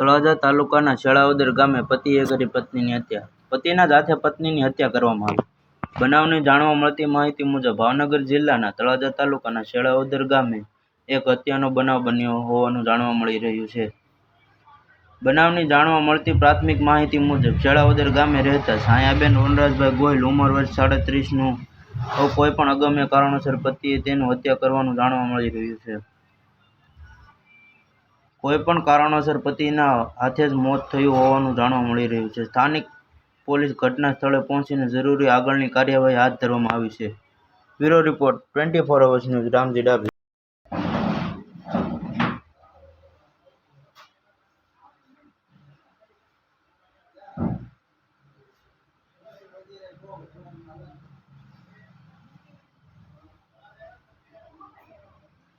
તળાજા તાલુકાના શેળાવદર ગામે પતિએ કરી પત્નીની હત્યા. પતિના જ પત્નીની હત્યા કરવામાં આવી. બનાવની જાણવા મળતી માહિતી મુજબ ભાવનગર જિલ્લાના તળાજા તાલુકાના શેળાવદર ગામે એક હત્યાનો બનાવ બન્યો હોવાનું જાણવા મળી રહ્યું છે. બનાવની જાણવા મળતી પ્રાથમિક માહિતી મુજબ શેળાવદર ગામે રહેતા છાયાબેન વનરાજભાઈ ગોહિલ ઉંમર વર્ષ સાડત્રીસનું. કોઈ પણ અગમ્ય કારણોસર પતિએ તેનું હત્યા કરવાનું જાણવા મળી રહ્યું છે. કોઈ પણ કારણોસર પતિના હાથે જ મોત થયું હોવાનું જાણવા મળી રહ્યું છે. સ્થાનિક પોલીસ ઘટના સ્થળે પહોંચીને જરૂરી આગળની કાર્યવાહી હાથ ધરવામાં આવી છે. Bureau report, twenty four hours news, Ramji Dabhi